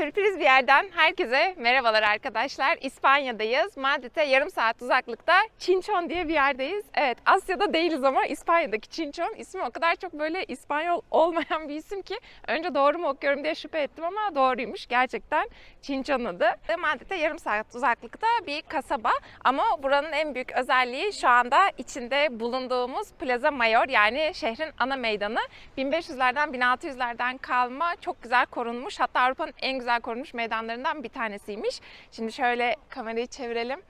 Sürpriz bir yerden herkese merhabalar arkadaşlar. İspanya'dayız. Madrid'e yarım saat uzaklıkta Chinchon diye bir yerdeyiz. Evet Asya'da değiliz ama İspanya'daki Chinchon. ismi o kadar çok böyle İspanyol olmayan bir isim ki önce doğru mu okuyorum diye şüphe ettim ama doğruymuş. Gerçekten Chinchon adı. Madrid'e yarım saat uzaklıkta bir kasaba ama buranın en büyük özelliği şu anda içinde bulunduğumuz Plaza Mayor yani şehrin ana meydanı. 1500'lerden 1600'lerden kalma çok güzel korunmuş. Hatta Avrupa'nın en güzel korunmuş meydanlarından bir tanesiymiş. Şimdi şöyle kamerayı çevirelim.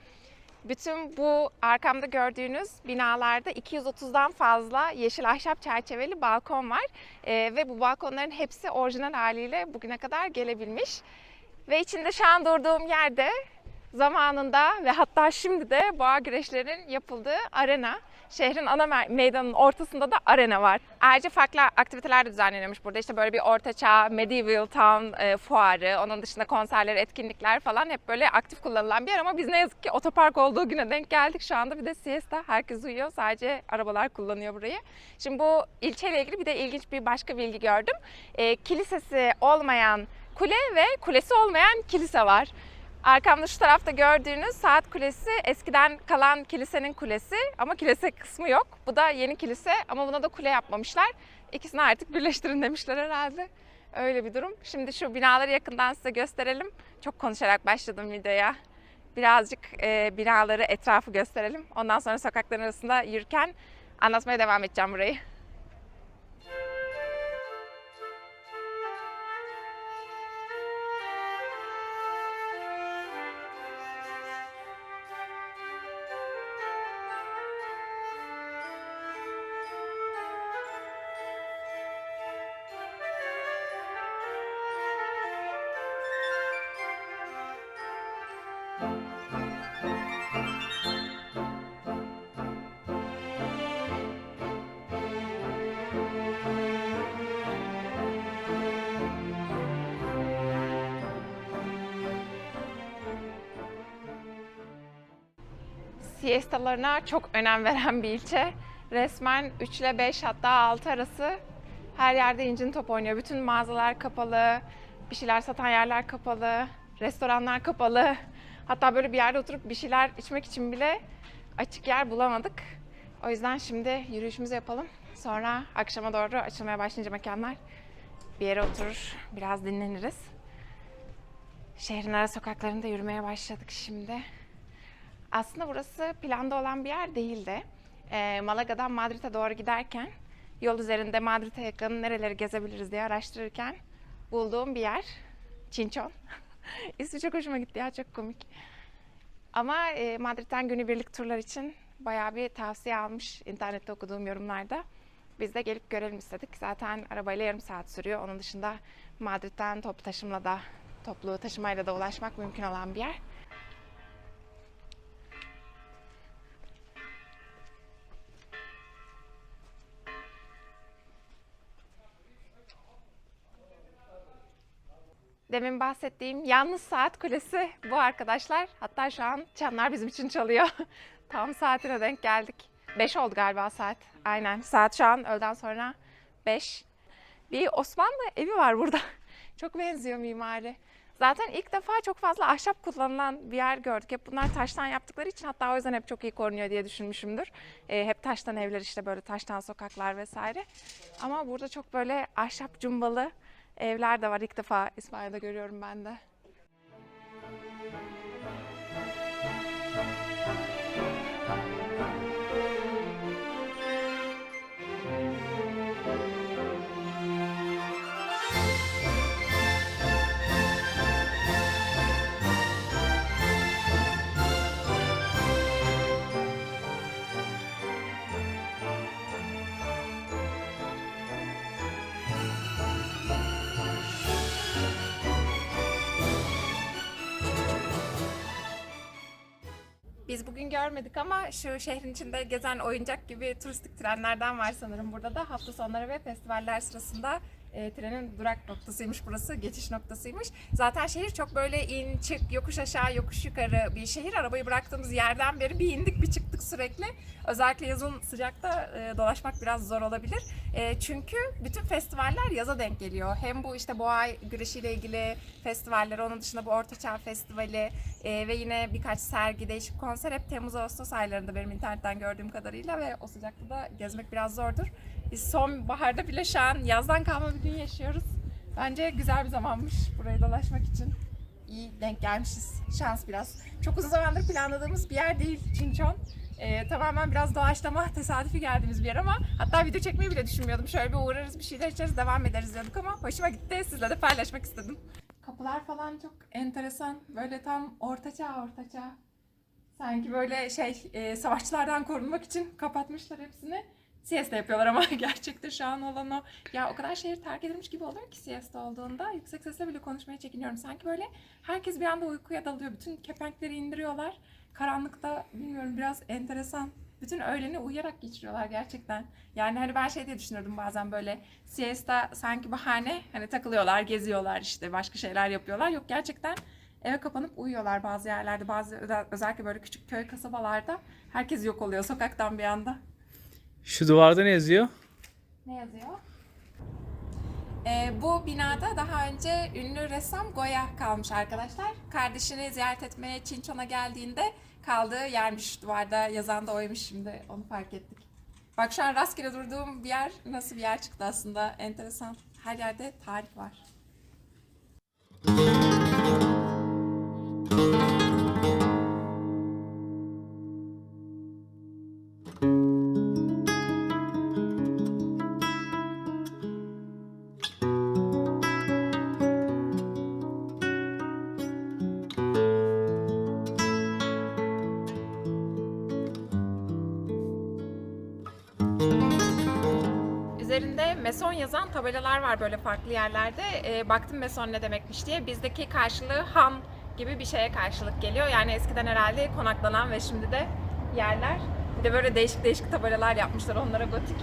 Bütün bu arkamda gördüğünüz binalarda 230'dan fazla yeşil ahşap çerçeveli balkon var. Ee, ve bu balkonların hepsi orijinal haliyle bugüne kadar gelebilmiş. Ve içinde şu an durduğum yerde zamanında ve hatta şimdi de boğa güreşlerinin yapıldığı arena. Şehrin ana me- meydanının ortasında da arena var. Ayrıca farklı aktiviteler de düzenleniyormuş burada. İşte böyle bir ortaçağ, medieval town e, fuarı, onun dışında konserler, etkinlikler falan hep böyle aktif kullanılan bir yer ama biz ne yazık ki otopark olduğu güne denk geldik. Şu anda bir de siesta, herkes uyuyor. Sadece arabalar kullanıyor burayı. Şimdi bu ilçeyle ilgili bir de ilginç bir başka bilgi gördüm. E, kilisesi olmayan kule ve kulesi olmayan kilise var. Arkamda şu tarafta gördüğünüz saat kulesi eskiden kalan kilisenin kulesi ama kilise kısmı yok. Bu da yeni kilise ama buna da kule yapmamışlar. İkisini artık birleştirin demişler herhalde. Öyle bir durum. Şimdi şu binaları yakından size gösterelim. Çok konuşarak başladım videoya. Birazcık e, binaları, etrafı gösterelim. Ondan sonra sokakların arasında yürürken anlatmaya devam edeceğim burayı. Siestalarına çok önem veren bir ilçe. Resmen 3 ile 5 hatta 6 arası her yerde incin top oynuyor. Bütün mağazalar kapalı, bir şeyler satan yerler kapalı, restoranlar kapalı. Hatta böyle bir yerde oturup bir şeyler içmek için bile açık yer bulamadık. O yüzden şimdi yürüyüşümüzü yapalım. Sonra akşama doğru açılmaya başlayınca mekanlar bir yere oturur, biraz dinleniriz. Şehrin ara sokaklarında yürümeye başladık şimdi. Aslında burası planda olan bir yer değildi. Ee, Malaga'dan Madrid'e doğru giderken yol üzerinde Madrid'e yakın nereleri gezebiliriz diye araştırırken bulduğum bir yer. Çinçon. İsmi çok hoşuma gitti ya çok komik. Ama e, Madrid'den günübirlik turlar için bayağı bir tavsiye almış internette okuduğum yorumlarda. Biz de gelip görelim istedik. Zaten arabayla yarım saat sürüyor. Onun dışında Madrid'den toplu taşımla da toplu taşımayla da ulaşmak mümkün olan bir yer. Demin bahsettiğim yalnız saat kulesi bu arkadaşlar. Hatta şu an çanlar bizim için çalıyor. Tam saatine denk geldik. 5 oldu galiba saat. Aynen. Saat şu an öğleden sonra 5. Bir Osmanlı evi var burada. Çok benziyor mimari. Zaten ilk defa çok fazla ahşap kullanılan bir yer gördük. Hep bunlar taştan yaptıkları için hatta o yüzden hep çok iyi korunuyor diye düşünmüşümdür. Ee, hep taştan evler işte böyle taştan sokaklar vesaire. Ama burada çok böyle ahşap cumbalı evler de var. İlk defa İspanya'da görüyorum ben de. Biz bugün görmedik ama şu şehrin içinde gezen oyuncak gibi turistik trenlerden var sanırım burada da. Hafta sonları ve festivaller sırasında E, trenin durak noktasıymış burası, geçiş noktasıymış. Zaten şehir çok böyle in, çık, yokuş aşağı, yokuş yukarı bir şehir. Arabayı bıraktığımız yerden beri bir indik, bir çıktık sürekli. Özellikle yazın sıcakta e, dolaşmak biraz zor olabilir. E, çünkü bütün festivaller yaza denk geliyor. Hem bu işte boğa güreşiyle ilgili festivaller, onun dışında bu Ortaçağ Festivali e, ve yine birkaç sergi, değişik konser hep Temmuz-Ağustos aylarında benim internetten gördüğüm kadarıyla ve o sıcakta da gezmek biraz zordur. Biz sonbaharda bile şu an yazdan kalma bir gün yaşıyoruz. Bence güzel bir zamanmış burayı dolaşmak için. İyi denk gelmişiz. Şans biraz. Çok uzun zamandır planladığımız bir yer değil Çinçon. Ee, tamamen biraz doğaçlama, tesadüfi geldiğimiz bir yer ama hatta video çekmeyi bile düşünmüyordum. Şöyle bir uğrarız, bir şeyler içeriz, devam ederiz diyorduk ama hoşuma gitti. Sizle de paylaşmak istedim. Kapılar falan çok enteresan. Böyle tam ortaçağ ortaçağ. Sanki böyle şey e, savaşçılardan korunmak için kapatmışlar hepsini. Siesta yapıyorlar ama gerçekte şu an olan o. Ya o kadar şehir terk edilmiş gibi oluyor ki siesta olduğunda. Yüksek sesle bile konuşmaya çekiniyorum. Sanki böyle herkes bir anda uykuya dalıyor. Bütün kepenkleri indiriyorlar. Karanlıkta bilmiyorum biraz enteresan. Bütün öğleni uyuyarak geçiriyorlar gerçekten. Yani hani ben şey diye düşünürdüm bazen böyle siesta sanki bahane. Hani takılıyorlar, geziyorlar işte başka şeyler yapıyorlar. Yok gerçekten eve kapanıp uyuyorlar bazı yerlerde. Bazı özel- özellikle böyle küçük köy kasabalarda herkes yok oluyor sokaktan bir anda. Şu duvarda ne yazıyor? Ne yazıyor? Ee, bu binada daha önce ünlü ressam Goya kalmış arkadaşlar. Kardeşini ziyaret etmeye Çinçon'a geldiğinde kaldığı yermiş. Duvarda yazan da oymuş şimdi onu fark ettik. Bak şu an rastgele durduğum bir yer nasıl bir yer çıktı aslında. Enteresan. Her yerde tarih var. Meson yazan tabelalar var böyle farklı yerlerde. Ee, baktım Meson ne demekmiş diye. Bizdeki karşılığı Han gibi bir şeye karşılık geliyor. Yani eskiden herhalde konaklanan ve şimdi de yerler. Bir de böyle değişik değişik tabelalar yapmışlar onlara gotik.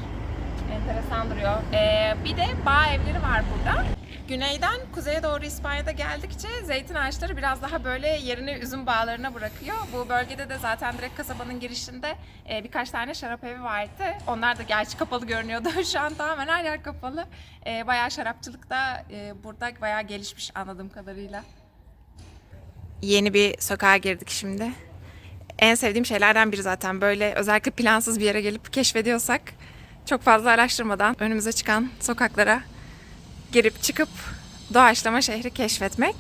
Enteresan duruyor. Ee, bir de bağ evleri var burada. Güneyden kuzeye doğru İspanya'da geldikçe zeytin ağaçları biraz daha böyle yerini üzüm bağlarına bırakıyor. Bu bölgede de zaten direkt kasabanın girişinde e, birkaç tane şarap evi vardı. Onlar da gerçi kapalı görünüyordu. Şu an tamamen her yer kapalı. E, bayağı şarapçılık da e, burada bayağı gelişmiş anladığım kadarıyla. Yeni bir sokağa girdik şimdi. En sevdiğim şeylerden biri zaten böyle özellikle plansız bir yere gelip keşfediyorsak çok fazla araştırmadan önümüze çıkan sokaklara girip çıkıp doğaçlama şehri keşfetmek.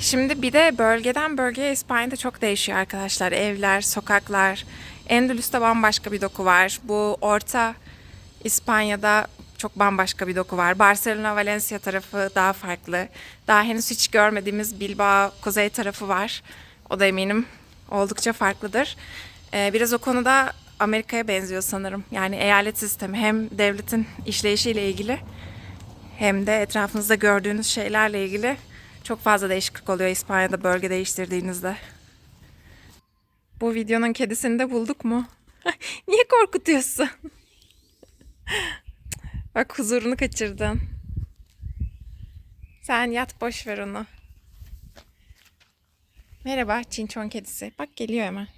Şimdi bir de bölgeden bölgeye İspanya'da çok değişiyor arkadaşlar. Evler, sokaklar. Endülüs'te bambaşka bir doku var. Bu orta İspanya'da çok bambaşka bir doku var. Barcelona, Valencia tarafı daha farklı. Daha henüz hiç görmediğimiz Bilbao, kuzey tarafı var. O da eminim oldukça farklıdır. Ee, biraz o konuda Amerika'ya benziyor sanırım. Yani eyalet sistemi hem devletin işleyişiyle ilgili hem de etrafınızda gördüğünüz şeylerle ilgili çok fazla değişiklik oluyor İspanya'da bölge değiştirdiğinizde. Bu videonun kedisini de bulduk mu? Niye korkutuyorsun? Bak huzurunu kaçırdın. Sen yat boş ver onu. Merhaba Çinçon kedisi. Bak geliyor hemen.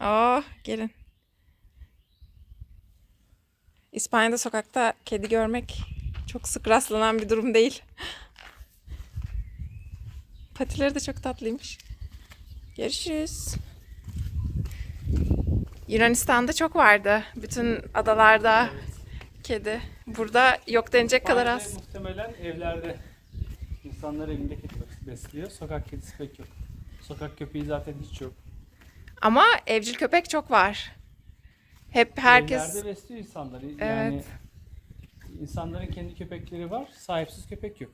Oh gelin. İspanya'da sokakta kedi görmek çok sık rastlanan bir durum değil. Patileri de çok tatlıymış. Görüşürüz. Yunanistan'da çok vardı. Bütün adalarda kedi. Burada yok denecek kadar İspanya'da az. Muhtemelen evlerde insanlar evinde kedi besliyor. Sokak kedisi pek yok. Sokak köpeği zaten hiç yok. Ama evcil köpek çok var. Hep herkes Evlerde besliyor insanları. Yani Evet. İnsanların kendi köpekleri var. Sahipsiz köpek yok.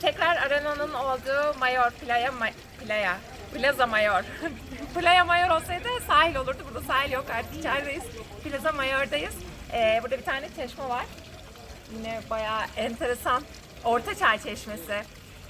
tekrar arenanın olduğu Mayor Playa Ma- Playa Plaza Mayor. Playa Mayor olsaydı sahil olurdu. Burada sahil yok artık içerideyiz. Plaza Mayor'dayız. Ee, burada bir tane çeşme var. Yine bayağı enteresan. Orta Çağ Çeşmesi.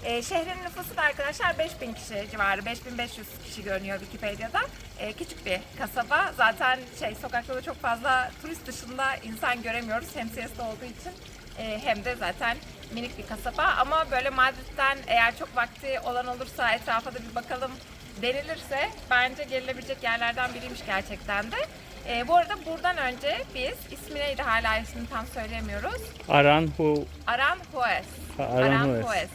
Ee, şehrin nüfusu da arkadaşlar 5000 kişi civarı, 5500 kişi görünüyor Wikipedia'da. Ee, küçük bir kasaba. Zaten şey sokakta da çok fazla turist dışında insan göremiyoruz hem siesta olduğu için e, hem de zaten minik bir kasaba ama böyle Madrid'den eğer çok vakti olan olursa etrafa da bir bakalım denilirse bence gelinebilecek yerlerden biriymiş gerçekten de. Ee, bu arada buradan önce biz ismi neydi hala ismini tam söylemiyoruz. Aranhu Aranjuez. Aranjuez. Aranjuez.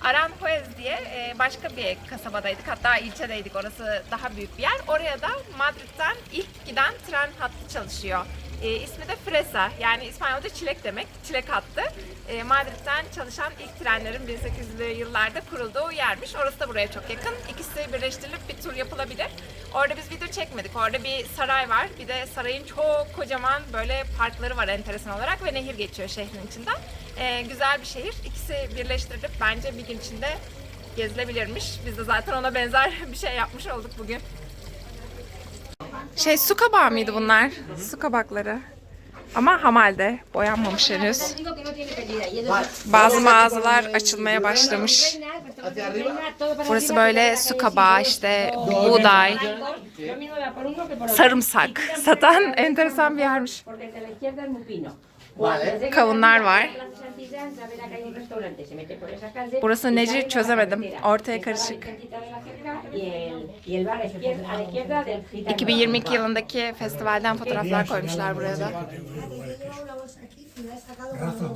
Aranjuez diye e, başka bir kasabadaydık. Hatta ilçedeydik. Orası daha büyük bir yer. Oraya da Madrid'den ilk giden tren hattı çalışıyor. E, ismi de Fresa. Yani İspanyolca çilek demek. Çilek hattı. E, Madrid'den çalışan ilk trenlerin 1800'lü yıllarda kurulduğu yermiş. Orası da buraya çok yakın. İkisi birleştirilip bir tur yapılabilir. Orada biz video çekmedik. Orada bir saray var. Bir de sarayın çok kocaman böyle parkları var enteresan olarak ve nehir geçiyor şehrin içinden. Ee, güzel bir şehir. İkisi birleştirilip bence bir gün içinde gezilebilirmiş. Biz de zaten ona benzer bir şey yapmış olduk bugün. Şey su kabağı mıydı bunlar? Su kabakları. Ama hamalde boyanmamış henüz. Bazı mağazalar açılmaya başlamış. Burası böyle su kabağı işte buğday, sarımsak satan enteresan bir yermiş. Kavunlar var. Burası neci çözemedim. Ortaya karışık. 2022 yılındaki festivalden fotoğraflar koymuşlar buraya da.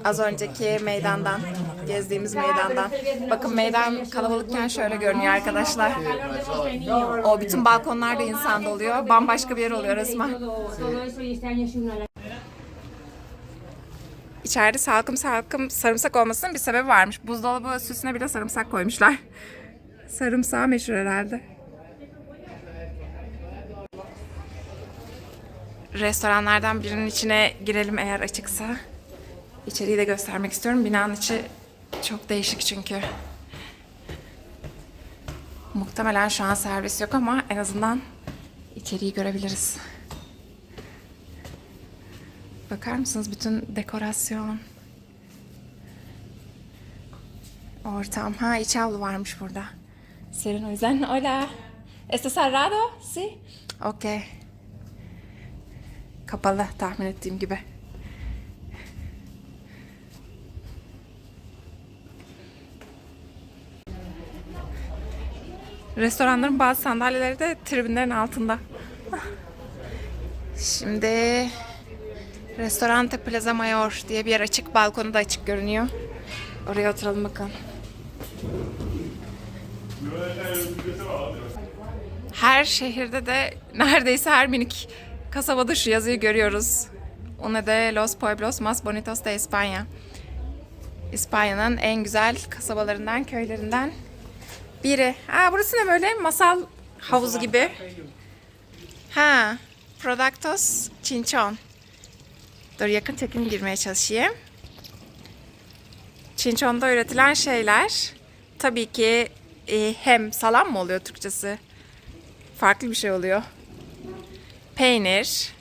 Az önceki meydandan, gezdiğimiz meydandan. Bakın meydan kalabalıkken şöyle görünüyor arkadaşlar. O bütün balkonlarda insan doluyor. Bambaşka bir yer oluyor resmen. İçeride salkım salkım sarımsak olmasının bir sebebi varmış. Buzdolabı süsüne bile sarımsak koymuşlar. Sarımsağı meşhur herhalde. Restoranlardan birinin içine girelim eğer açıksa. İçeriği de göstermek istiyorum. Binanın içi çok değişik çünkü. Muhtemelen şu an servis yok ama en azından içeriği görebiliriz. Bakar mısınız bütün dekorasyon? Ortam. Ha iç avlu varmış burada. Serin o yüzden. Hola. ¿Está cerrado? Sí. Okay. Kapalı tahmin ettiğim gibi. Restoranların bazı sandalyeleri de tribünlerin altında. Şimdi Restorante Plaza Mayor diye bir yer açık. Balkonu da açık görünüyor. Oraya oturalım bakalım. Her şehirde de neredeyse her minik kasabada şu yazıyı görüyoruz. Una de los pueblos más bonitos de España. İspanya'nın en güzel kasabalarından, köylerinden biri. Aa burası ne böyle? Masal havuzu gibi. Ha, Productos Chinchon. Dur yakın çekim girmeye çalışayım. Çinçon'da üretilen şeyler tabii ki e, hem salam mı oluyor Türkçesi? Farklı bir şey oluyor. Peynir.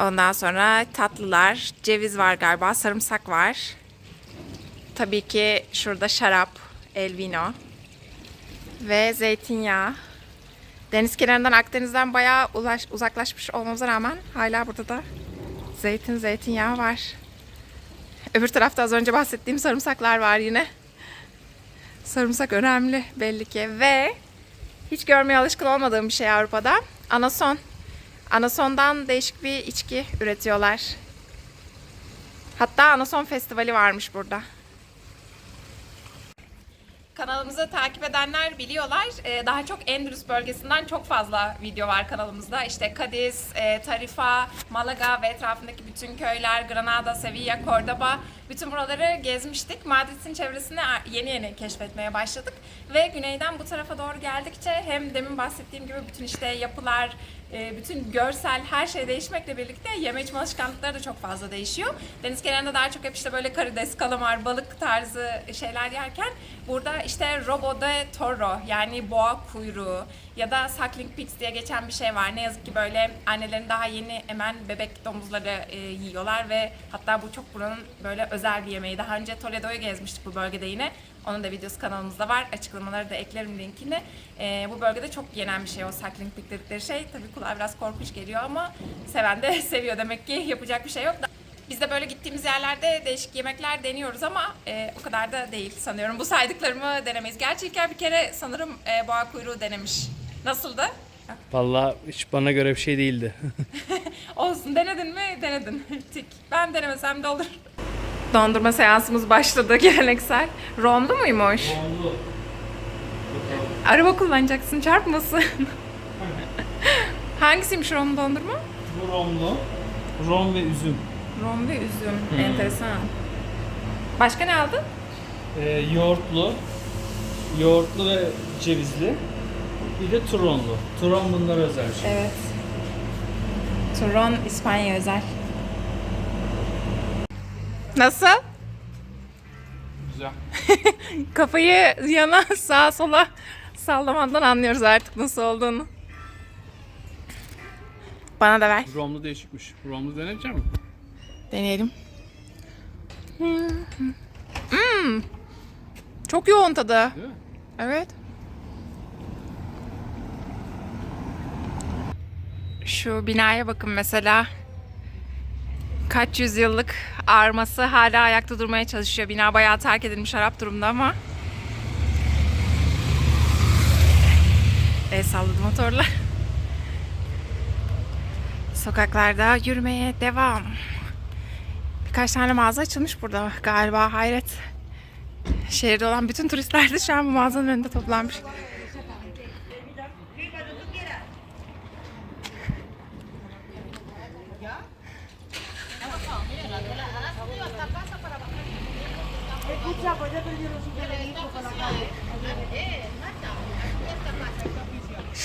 Ondan sonra tatlılar. Ceviz var galiba. Sarımsak var. Tabii ki şurada şarap. El vino. Ve zeytinyağı. Deniz kenarından Akdeniz'den bayağı ulaş, uzaklaşmış olmamıza rağmen hala burada da zeytin, zeytinyağı var. Öbür tarafta az önce bahsettiğim sarımsaklar var yine. Sarımsak önemli belli ki ve hiç görmeye alışkın olmadığım bir şey Avrupa'da. Anason. Anason'dan değişik bir içki üretiyorlar. Hatta Anason Festivali varmış burada. Kanalımızı takip edenler biliyorlar. Ee, daha çok Endülüs bölgesinden çok fazla video var kanalımızda. İşte Cadiz, e, Tarifa, Malaga ve etrafındaki bütün köyler, Granada, Sevilla, Cordoba bütün buraları gezmiştik. Madrid'in çevresini yeni yeni keşfetmeye başladık. Ve güneyden bu tarafa doğru geldikçe hem demin bahsettiğim gibi bütün işte yapılar, e, bütün görsel her şey değişmekle birlikte yeme içme alışkanlıkları da çok fazla değişiyor. Deniz kenarında daha çok hep işte böyle karides, kalamar, balık tarzı şeyler yerken burada işte robo de toro yani boğa kuyruğu ya da suckling pigs diye geçen bir şey var. Ne yazık ki böyle annelerin daha yeni emen bebek domuzları e, yiyorlar ve hatta bu çok buranın böyle özel bir yemeği. Daha önce Toledo'yu gezmiştik bu bölgede yine. Onun da videosu kanalımızda var. Açıklamaları da eklerim linkini. Ee, bu bölgede çok yenen bir şey o suckling pig dedikleri şey. Tabii kulağa biraz korkunç geliyor ama seven de seviyor demek ki yapacak bir şey yok. Biz de böyle gittiğimiz yerlerde değişik yemekler deniyoruz ama e, o kadar da değil sanıyorum. Bu saydıklarımı denemeyiz. Gerçi İlker bir kere sanırım e, boğa kuyruğu denemiş. Nasıldı? Vallahi hiç bana göre bir şey değildi. Olsun denedin mi? Denedin. Tik. Ben denemesem de olur. Dondurma seansımız başladı geleneksel. Rondu muymuş? Araba kullanacaksın çarpmasın. Hangisiymiş ron dondurma? Bu romlu. Rom ve üzüm. Ron ve üzüm. Enteresan. Başka ne aldın? Ee, yoğurtlu. Yoğurtlu ve cevizli. Bir de turonlu. Turon bunlara özel bir şey. Evet. Turon İspanya özel. Nasıl? Güzel. Kafayı yana sağa sola sallamandan anlıyoruz artık nasıl olduğunu. Bana da ver. Romlu değişikmiş. Romlu deneyecek misin? Deneyelim. Hmm. Çok yoğun tadı. Değil mi? Evet. Şu binaya bakın mesela. Kaç yüzyıllık arması hala ayakta durmaya çalışıyor. Bina bayağı terk edilmiş harap durumda ama. El salladı motorlar. Sokaklarda yürümeye devam. Birkaç tane mağaza açılmış burada galiba hayret. Şehirde olan bütün turistler de şu an bu mağazanın önünde toplanmış.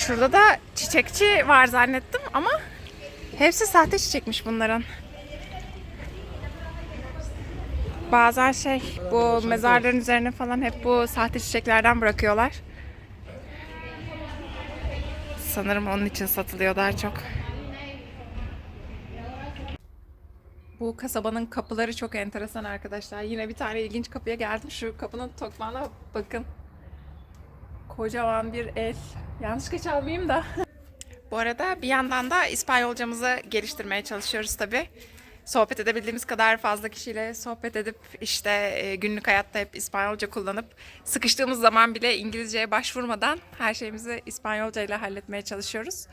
Şurada da çiçekçi var zannettim ama hepsi sahte çiçekmiş bunların. Bazen şey bu mezarların üzerine falan hep bu sahte çiçeklerden bırakıyorlar. Sanırım onun için satılıyor daha çok. Bu kasabanın kapıları çok enteresan arkadaşlar. Yine bir tane ilginç kapıya geldim. Şu kapının tokmağına bakın. Kocaman bir el. Yanlışlıkla çalmayayım da. Bu arada bir yandan da İspanyolcamızı geliştirmeye çalışıyoruz tabii. Sohbet edebildiğimiz kadar fazla kişiyle sohbet edip işte e, günlük hayatta hep İspanyolca kullanıp sıkıştığımız zaman bile İngilizceye başvurmadan her şeyimizi İspanyolca ile halletmeye çalışıyoruz.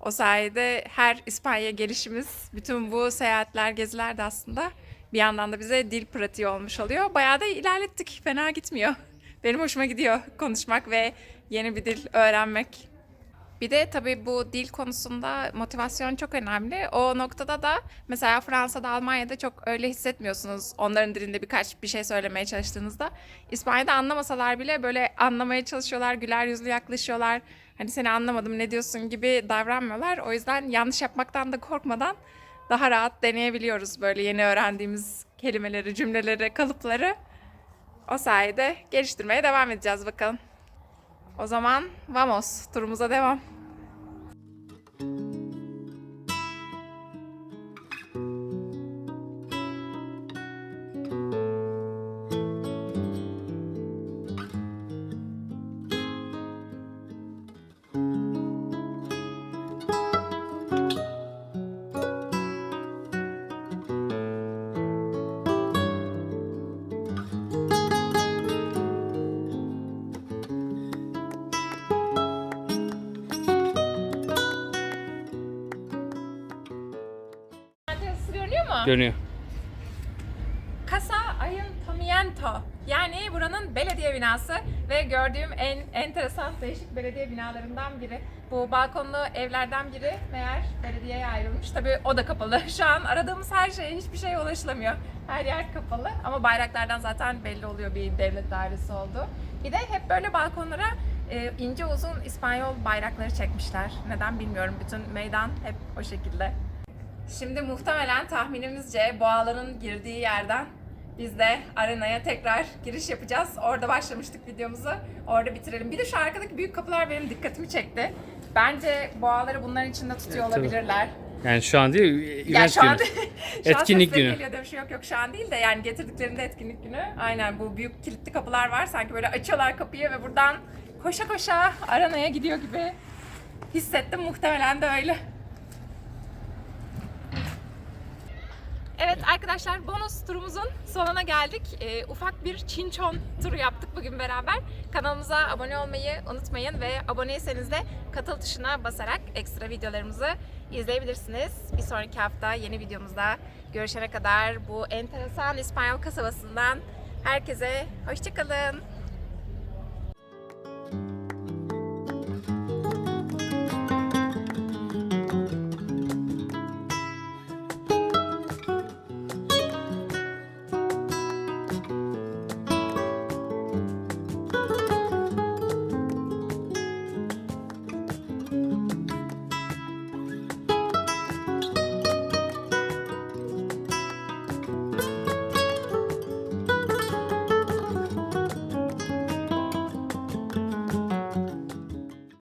O sayede her İspanya gelişimiz, bütün bu seyahatler, geziler de aslında bir yandan da bize dil pratiği olmuş oluyor. Bayağı da ilerlettik, fena gitmiyor. Benim hoşuma gidiyor konuşmak ve yeni bir dil öğrenmek. Bir de tabii bu dil konusunda motivasyon çok önemli. O noktada da mesela Fransa'da, Almanya'da çok öyle hissetmiyorsunuz. Onların dilinde birkaç bir şey söylemeye çalıştığınızda. İspanya'da anlamasalar bile böyle anlamaya çalışıyorlar, güler yüzlü yaklaşıyorlar. Hani seni anlamadım ne diyorsun gibi davranmıyorlar. O yüzden yanlış yapmaktan da korkmadan daha rahat deneyebiliyoruz böyle yeni öğrendiğimiz kelimeleri, cümleleri, kalıpları. O sayede geliştirmeye devam edeceğiz bakalım. O zaman vamos turumuza devam. Mu? Görünüyor. Casa Ayuntamiento. Yani buranın belediye binası ve gördüğüm en enteresan değişik belediye binalarından biri. Bu balkonlu evlerden biri meğer belediyeye ayrılmış. Tabii o da kapalı. Şu an aradığımız her şeye hiçbir şeye ulaşılamıyor. Her yer kapalı ama bayraklardan zaten belli oluyor bir devlet dairesi oldu. Bir de hep böyle balkonlara e, ince uzun İspanyol bayrakları çekmişler. Neden bilmiyorum. Bütün meydan hep o şekilde. Şimdi muhtemelen tahminimizce boğaların girdiği yerden biz de arenaya tekrar giriş yapacağız. Orada başlamıştık videomuzu. Orada bitirelim. Bir de şu arkadaki büyük kapılar benim dikkatimi çekti. Bence boğaları bunların içinde tutuyor Evet, tabii. olabilirler. Yani şu an değil, Ya event şu an, günü. şu an Etkinlik günü. Geliyor demişim. Yok yok şu an değil de yani getirdiklerinde etkinlik günü. Aynen bu büyük kilitli kapılar var. Sanki böyle açıyorlar kapıyı ve buradan koşa koşa arenaya gidiyor gibi hissettim. Muhtemelen de öyle. Evet arkadaşlar bonus turumuzun sonuna geldik. Ee, ufak bir Çinçon turu yaptık bugün beraber. Kanalımıza abone olmayı unutmayın ve aboneyseniz de katıl tuşuna basarak ekstra videolarımızı izleyebilirsiniz. Bir sonraki hafta yeni videomuzda görüşene kadar bu enteresan İspanyol kasabasından herkese hoşçakalın.